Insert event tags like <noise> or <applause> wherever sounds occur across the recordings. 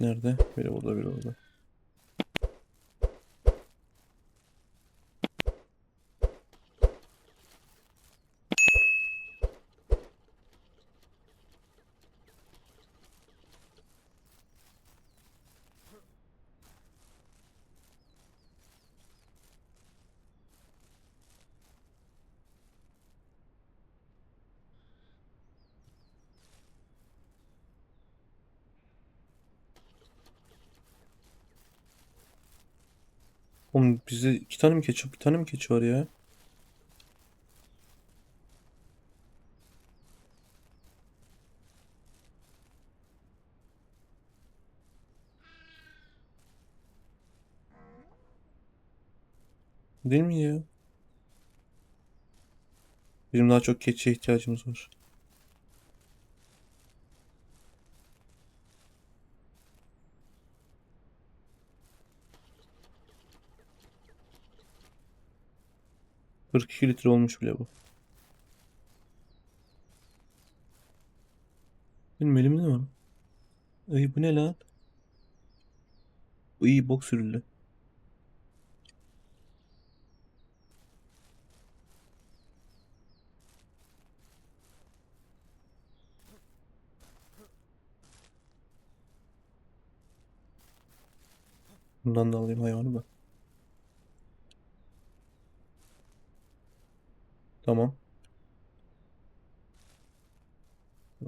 Nerede? Biri burada, biri orada. Oğlum bizde iki tane mi keçi, bir tane mi keçi var ya? Değil mi ya? Bizim daha çok keçiye ihtiyacımız var. Kırk iki litre olmuş bile bu. Benim elimde var? Ay bu ne lan? İyi bok sürüldü. Bundan da alayım hayvanı da. Tamam.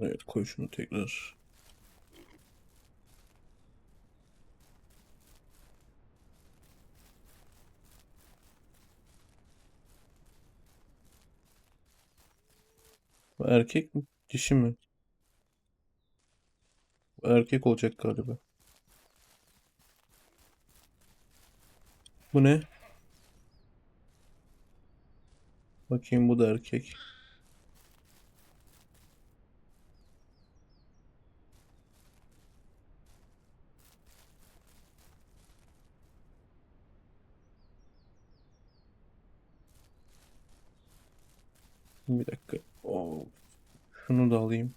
Evet koy şunu tekrar. Bu erkek mi? Dişi mi? Bu erkek olacak galiba. Bu ne? Bakayım bu da erkek. Bir dakika. Oo. Şunu da alayım.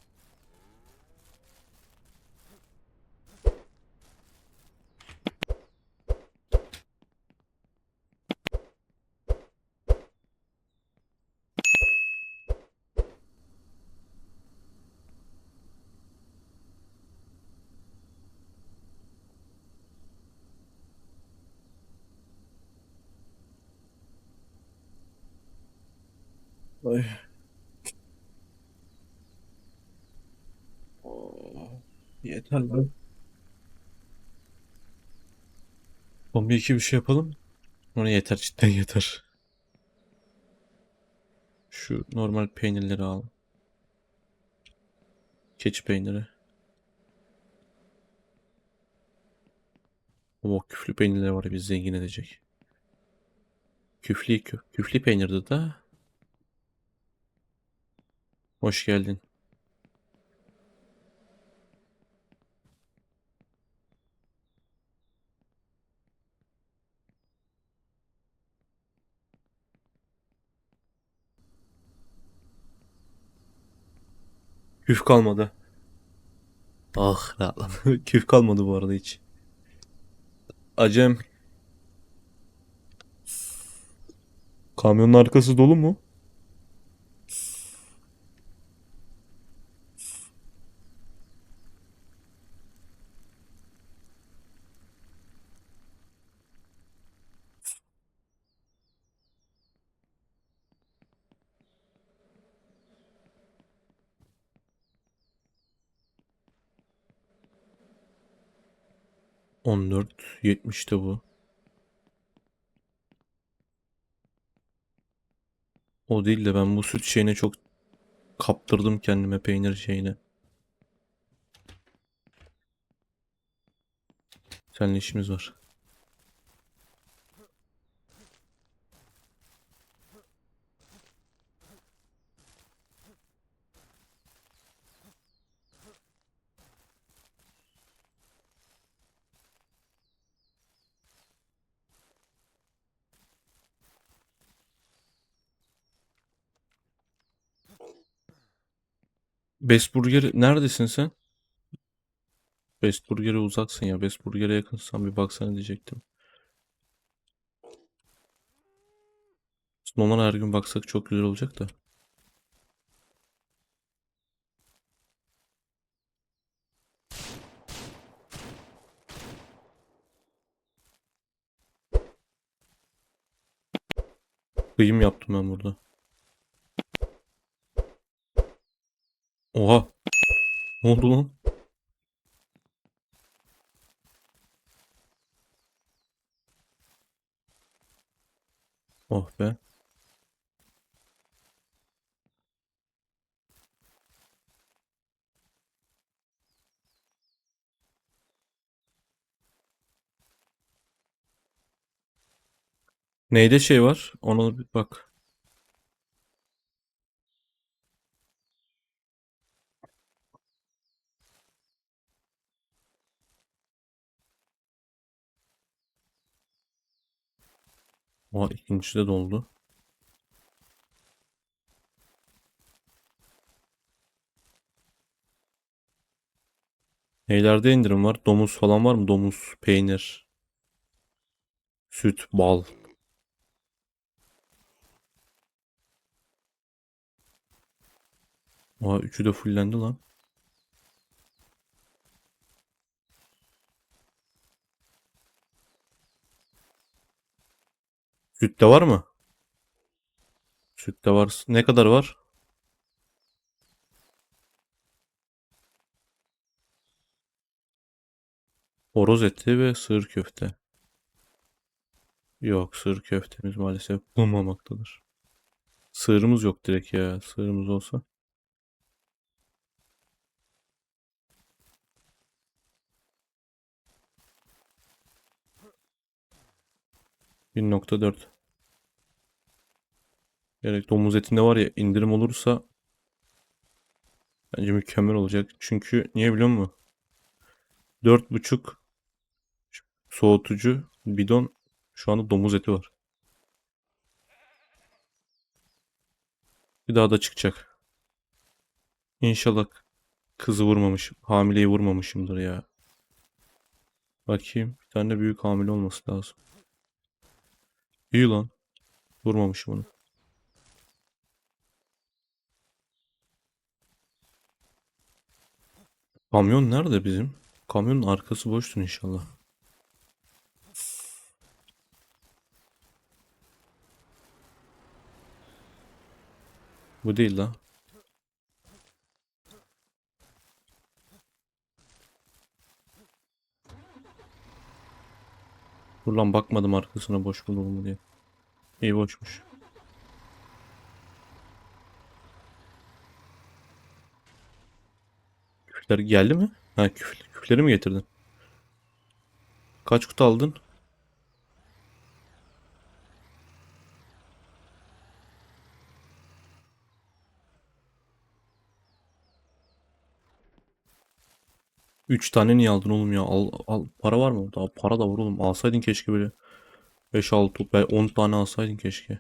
Ay. Oo, Yeter lan. Son bir iki bir şey yapalım. Ona yeter cidden yeter. Şu normal peynirleri al. Keçi peyniri. O küflü peynirler var ya zengin edecek. Küflü, kü küflü peynirdi da. Hoş geldin. Küf kalmadı. Ah rahatlam. <laughs> Küf kalmadı bu arada hiç. Acem. Kamyonun arkası dolu mu? On dört yetmişte bu. O değil de ben bu süt şeyine çok kaptırdım kendime peynir şeyine. Seninle işimiz var. Best Burger neredesin sen? Best Burger'e uzaksın ya. Best Burger'e yakınsan bir baksana diyecektim. Onlara her gün baksak çok güzel olacak da. Kıyım yaptım ben burada. Oha. Ne oldu lan? Oh be. Neyde şey var? Ona bir bak. Oha ikincisi de doldu. Neylerde indirim var? Domuz falan var mı? Domuz, peynir, süt, bal. Oha üçü de fullendi lan. Sütte var mı? Sütte var. Ne kadar var? Horoz eti ve sığır köfte. Yok sığır köftemiz maalesef bulunmamaktadır. Sığırımız yok direkt ya. Sığırımız olsa. 1.4 Gerek domuz etinde var ya indirim olursa bence mükemmel olacak. Çünkü niye biliyor musun? 4.5 soğutucu bidon şu anda domuz eti var. Bir daha da çıkacak. İnşallah kızı vurmamışım. Hamileyi vurmamışımdır ya. Bakayım. Bir tane büyük hamile olması lazım. İyi lan. Vurmamışım onu. Kamyon nerede bizim? Kamyonun arkası boştur inşallah. Bu değil la. Dur bakmadım arkasına boş bulur mu diye. İyi boşmuş. Küfler geldi mi? Ha küf, küfleri mi getirdin? Kaç kutu aldın? Üç tane niye aldın oğlum ya? Al, al. Para var mı? Daha para da var oğlum. Alsaydın keşke böyle. 5-6 10 tane alsaydın keşke.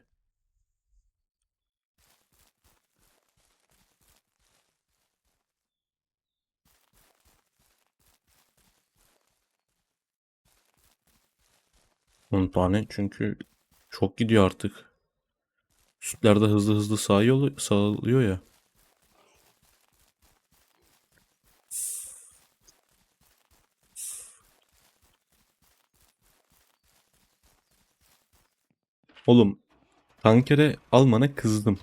On tane çünkü çok gidiyor artık. Sütler de hızlı hızlı sağıyor, sağlıyor ya. Oğlum tankere almana kızdım.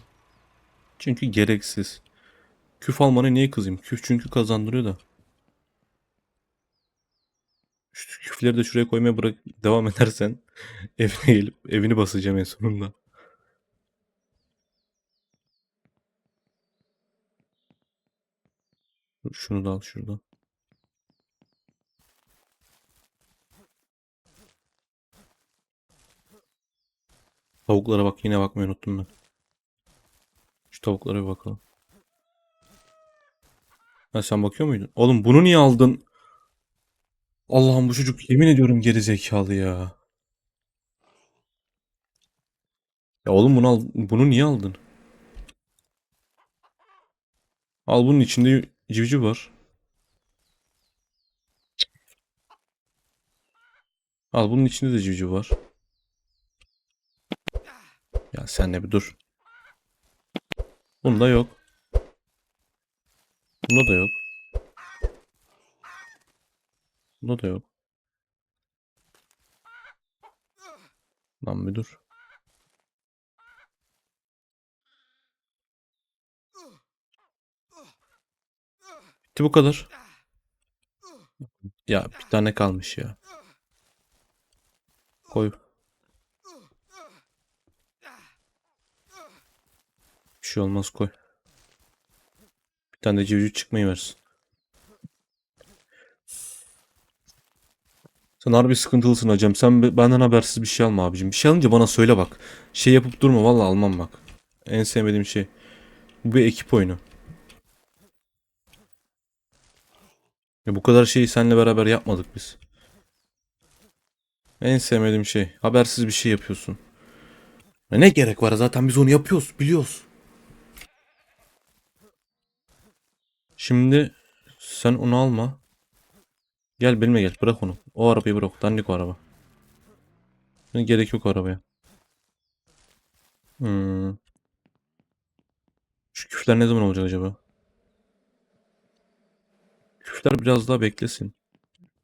Çünkü gereksiz. Küf almana niye kızayım? Küf çünkü kazandırıyor da. Şu küfleri de şuraya koymaya bırak devam <laughs> edersen evine gelip evini basacağım en sonunda. Şunu da al şuradan. Tavuklara bak yine bakmayı unuttum ben. Şu tavuklara bir bakalım. Ha sen bakıyor muydun? Oğlum bunu niye aldın? Allah'ım bu çocuk yemin ediyorum geri zekalı ya. Ya oğlum bunu al, bunu niye aldın? Al bunun içinde civciv var. Al bunun içinde de civciv var. Ya sen de bir dur. Bunda yok. Bunda da yok. Bunda da yok. Lan bir dur. Bitti bu kadar. Ya bir tane kalmış ya. Koy. Şey olmaz koy. Bir tane de civciv çıkmayı versin. Sen harbi sıkıntılısın hocam. Sen be- benden habersiz bir şey alma abicim. Bir şey alınca bana söyle bak. Şey yapıp durma vallahi almam bak. En sevmediğim şey. Bu bir ekip oyunu. Ya bu kadar şeyi seninle beraber yapmadık biz. En sevmediğim şey. Habersiz bir şey yapıyorsun. Ya ne gerek var zaten biz onu yapıyoruz biliyoruz. Şimdi sen onu alma. Gel benimle gel bırak onu. O arabayı bırak. Dandik o araba. Gerek yok arabaya. Hmm. Şu küfler ne zaman olacak acaba? Küfler biraz daha beklesin.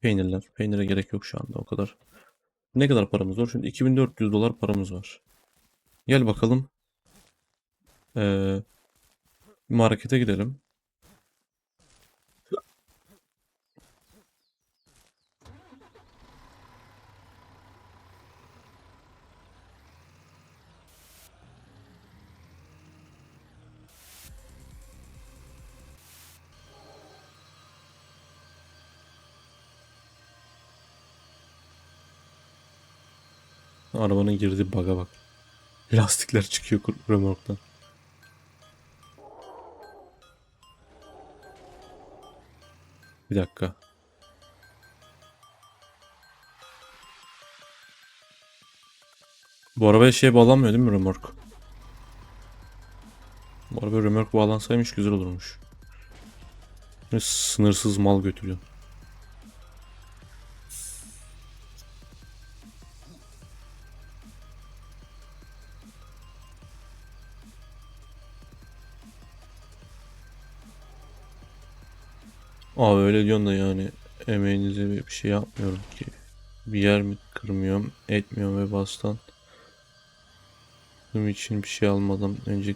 Peynirler. Peynire gerek yok şu anda o kadar. Ne kadar paramız var? Şimdi 2400 dolar paramız var. Gel bakalım. Ee, markete gidelim. Arabanın girdiği baga bak. Lastikler çıkıyor remorktan. Bir dakika. Bu arabaya şey bağlanmıyor değil mi remork? Bu arabaya remork bağlansaymış güzel olurmuş. Sınırsız mal götürüyor. Abi öyle diyorsun da yani emeğinize bir şey yapmıyorum ki. Bir yer mi kırmıyorum, etmiyorum ve bastan. Bunun için bir şey almadan önce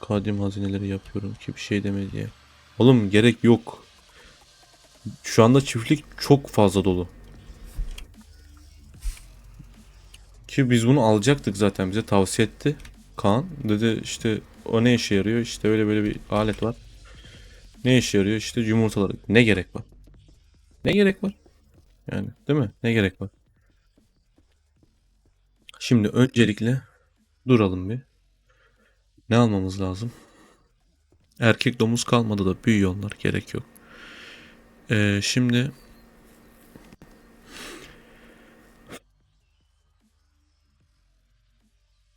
kadim hazineleri yapıyorum ki bir şey deme diye. Oğlum gerek yok. Şu anda çiftlik çok fazla dolu. Ki biz bunu alacaktık zaten bize tavsiye etti. Kaan dedi işte o ne işe yarıyor? İşte öyle böyle bir alet var. Ne işe yarıyor? İşte yumurtaları. Ne gerek var? Ne gerek var? Yani değil mi? Ne gerek var? Şimdi öncelikle duralım bir. Ne almamız lazım? Erkek domuz kalmadı da büyüyor onlar. Gerek yok. Ee, şimdi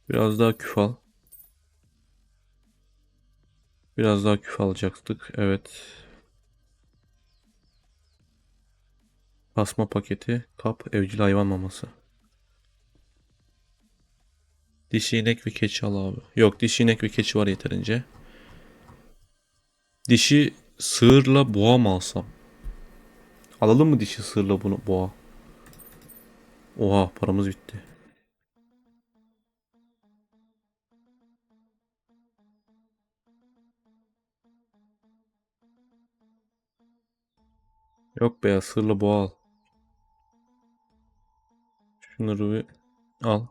biraz daha küf al. Biraz daha küf alacaktık. Evet. Basma paketi, kap, evcil hayvan maması. Dişi inek ve keçi al abi. Yok dişi inek ve keçi var yeterince. Dişi sığırla boğa mı alsam? Alalım mı dişi sığırla bunu boğa? Oha paramız bitti. Yok be ya sığırla boğa al. Şunları bir al.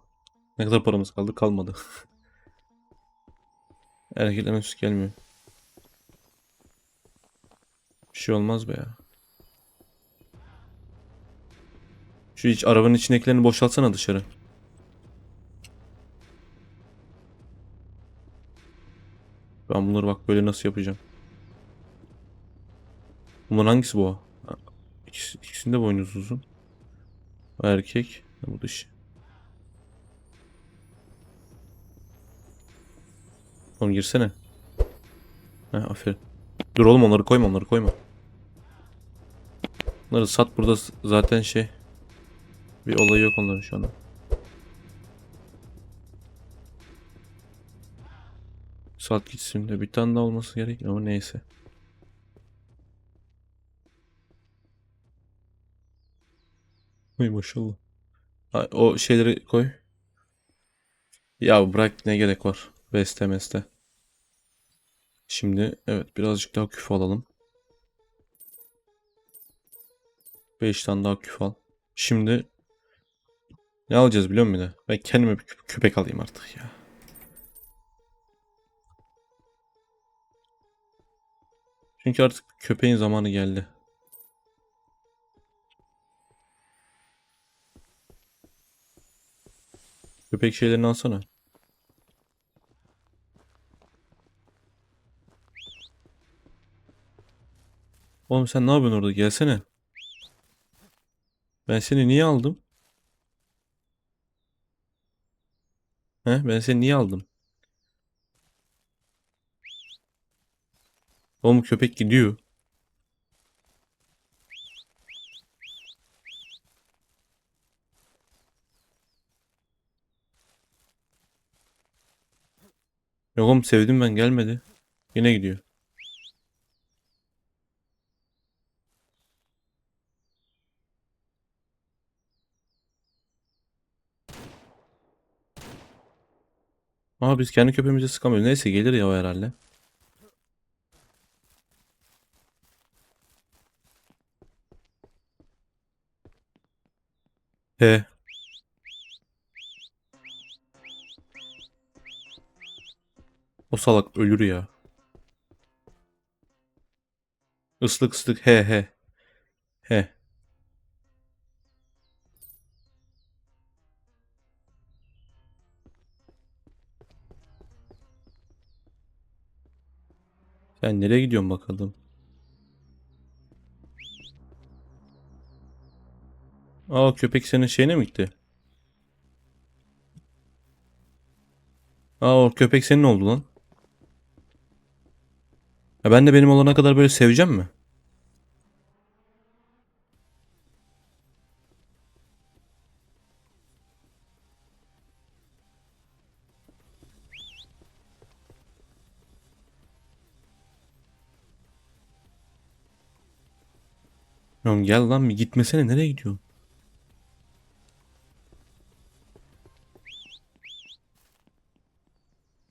Ne kadar paramız kaldı? Kalmadı. <laughs> Erkeklerin üstü gelmiyor. Bir şey olmaz be ya. Şu iç arabanın içindekilerini boşaltsana dışarı. Ben bunları bak böyle nasıl yapacağım. Bunların hangisi bu? İkisi, ikisinde boynuz uzun. O erkek. Bu dişi. Oğlum girsene. Heh, aferin. Dur oğlum onları koyma onları koyma. Bunları sat burada zaten şey. Bir olayı yok onların şu anda. Saat gitsin de bir tane daha olması gerek ama neyse. Uy maşallah. O şeyleri koy. Ya bırak ne gerek var. Beste meste. Şimdi evet birazcık daha küf alalım. 5 tane daha küf al. Şimdi ne alacağız biliyor musun? Ben kendime bir köp- köpek alayım artık ya. Çünkü artık köpeğin zamanı geldi. Köpek şeylerini alsana. Oğlum sen ne yapıyorsun orada? Gelsene. Ben seni niye aldım? He? Ben seni niye aldım? Oğlum köpek gidiyor. Yok oğlum sevdim ben gelmedi. Yine gidiyor. Aa biz kendi köpeğimize sıkamıyoruz. Neyse gelir ya o herhalde. He. O salak ölür ya. Islık ıslık he he. He. Sen nereye gidiyorsun bakalım? Aa köpek senin şeyine mi gitti? Aa o köpek senin oldu lan. Ya ben de benim olana kadar böyle seveceğim mi? Oğlum gel lan bir gitmesene nereye gidiyorsun?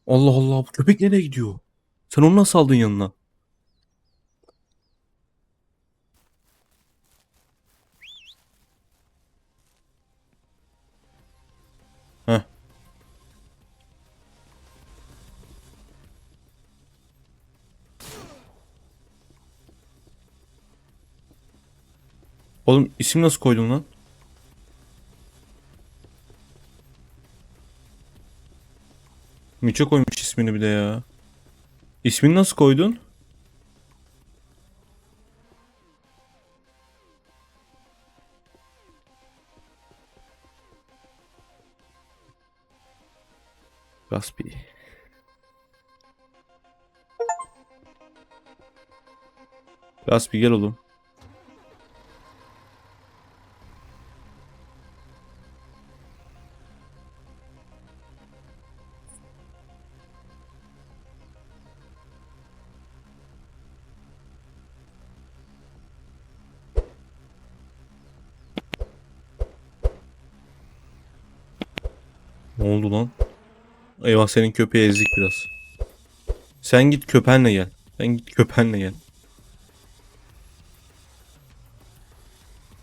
Allah Allah bu köpek nereye gidiyor? Sen onu nasıl aldın yanına? Oğlum isim nasıl koydun lan? Miço koymuş ismini bir de ya. İsmini nasıl koydun? Gaspi. Gaspi gel oğlum. Ne oldu lan? Eyvah senin köpeği ezdik biraz. Sen git köpenle gel. Sen git köpenle gel.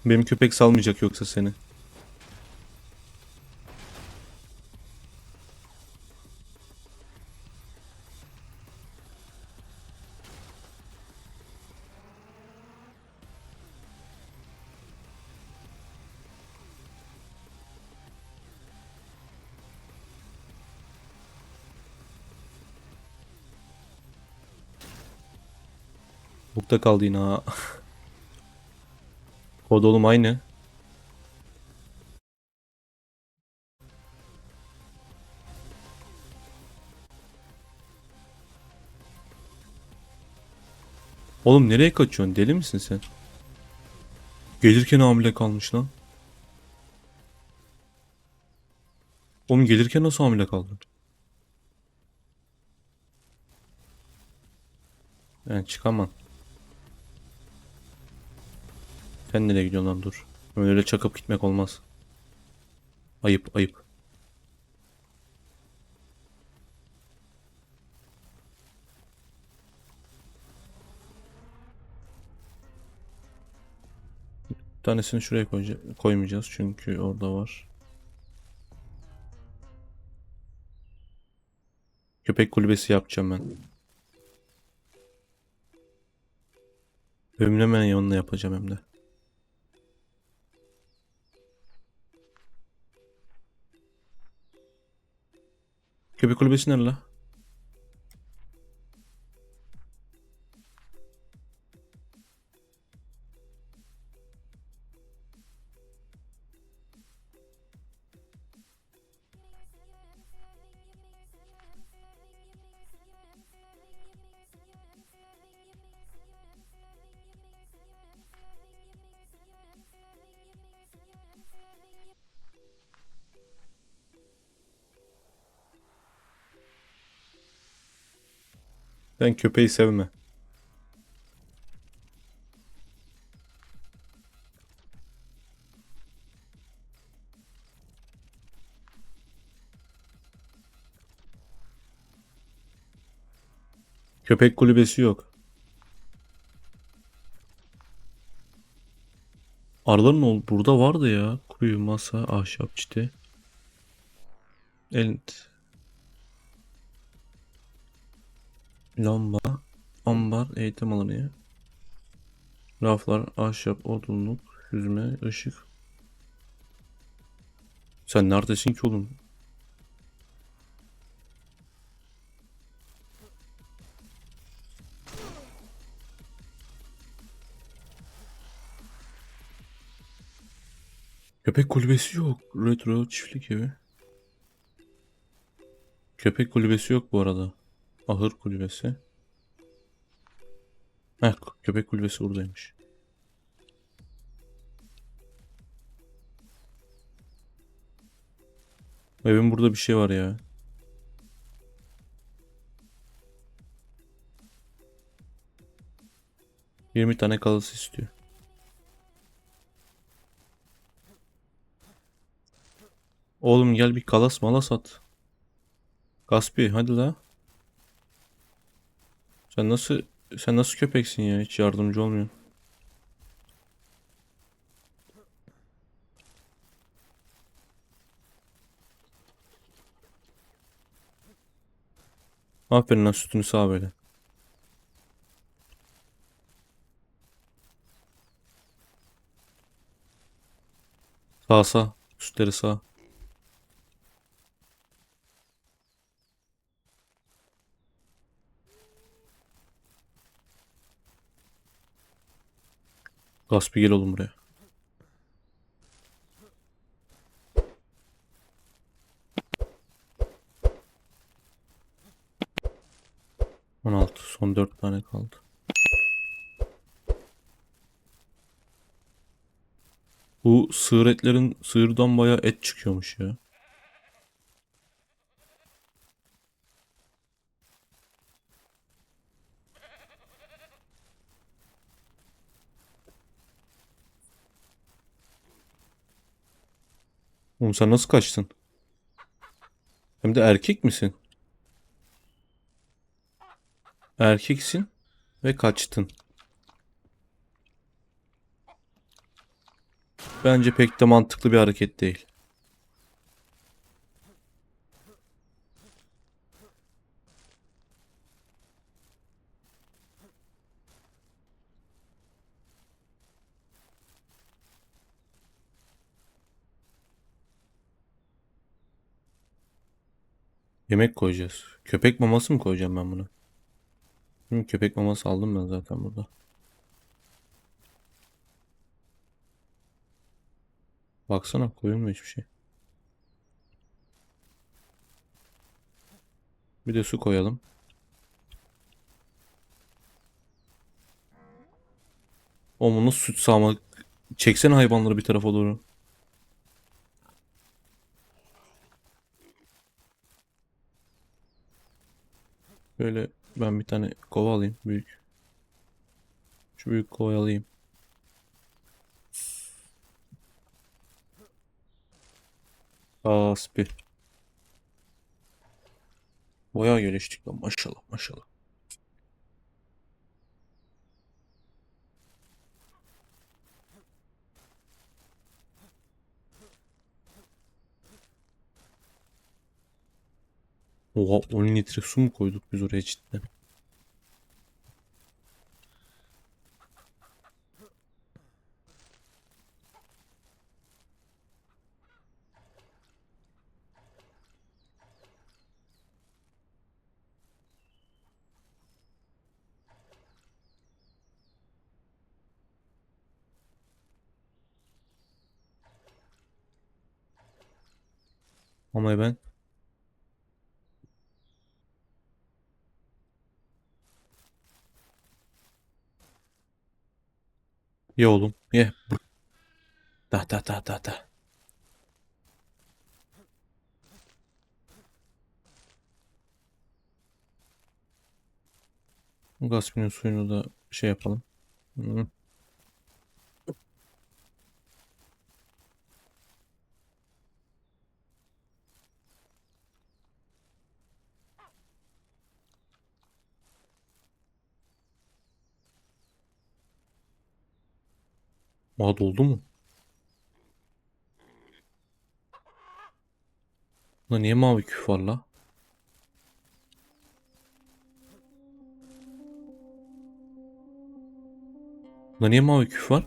Benim köpek salmayacak yoksa seni. Bukta kaldı yine ha. Kod oğlum aynı. Oğlum nereye kaçıyorsun? Deli misin sen? Gelirken hamile kalmış lan. Oğlum gelirken nasıl hamile kaldın? Yani çıkamam. Sen nereye gidiyorsun lan dur. Öyle çakıp gitmek olmaz. Ayıp ayıp. Bir tanesini şuraya koymayacağız çünkü orada var. Köpek kulübesi yapacağım ben. Hemen yanına yapacağım hem de. Köpek kulübesi nerede la? Sen köpeği sevme. Köpek kulübesi yok. Arıların ol burada vardı ya. Kuyu, masa, ahşap çiti. El Lamba, ambar, eğitim alanı. Raflar, ahşap, odunluk, süzme, ışık. Sen neredesin ki oğlum? Köpek kulübesi yok. Retro çiftlik evi. Köpek kulübesi yok bu arada. Ahır kulübesi. Heh, köpek kulübesi buradaymış. Evin burada bir şey var ya. Yirmi tane kalısı istiyor. Oğlum gel bir kalas malas at. Gaspi hadi la. Sen nasıl sen nasıl köpeksin ya? Hiç yardımcı olmuyorsun. Aferin lan sütünü sağ böyle. Sağ sağ. Sütleri sağ. Gaspi gel oğlum buraya. On altı. Son dört tane kaldı. Bu sığır etlerin sığırdan bayağı et çıkıyormuş ya. Oğlum sen nasıl kaçtın? Hem de erkek misin? Erkeksin ve kaçtın. Bence pek de mantıklı bir hareket değil. Yemek koyacağız. Köpek maması mı koyacağım ben buna? Hı, köpek maması aldım ben zaten burada. Baksana koyulmuyor hiçbir şey. Bir de su koyalım. O bunu süt sağmak. Çeksene hayvanları bir tarafa doğru. Böyle ben bir tane kova alayım büyük. Şu büyük kovayı alayım. Aspi. Bayağı geliştik lan maşallah maşallah. Oha 10 litre su mu koyduk biz oraya cidden? Ama ben ye oğlum ye. Da da da da da. Gaspinin suyunu da şey yapalım. Hı. Aa doldu mu? Lan niye mavi küf var la? Lan niye mavi küf var?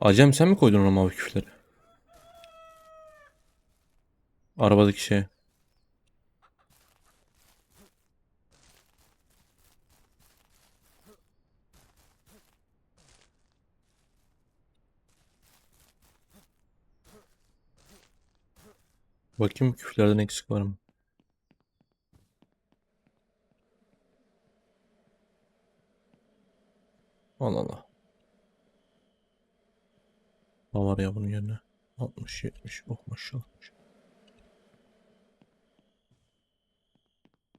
Acem sen mi koydun ona mavi küfleri? Arabadaki şeye. Bakayım küflerden eksik var mı? Allah Allah. Ne var ya bunun yerine? 60 70 oh maşallah.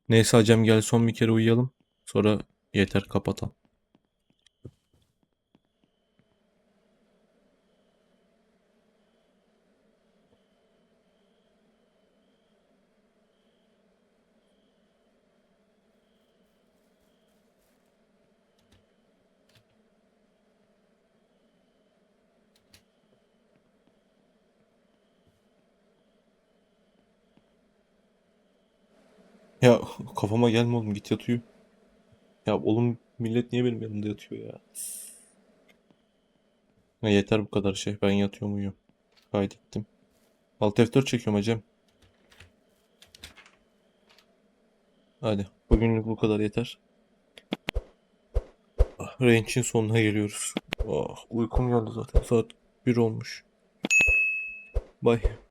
Neyse hacem gel son bir kere uyuyalım. Sonra yeter kapatalım. Ya kafama gelme oğlum git yat uyu. Ya oğlum millet niye benim yanımda yatıyor ya? Ya yeter bu kadar şey. Ben yatıyorum uyuyorum. Kaydettim. Alt F4 çekiyorum hacem. Hadi. Bugünlük bu kadar yeter. Ah, Range'in sonuna geliyoruz. Oh, uykum geldi zaten. Saat 1 olmuş. Bye.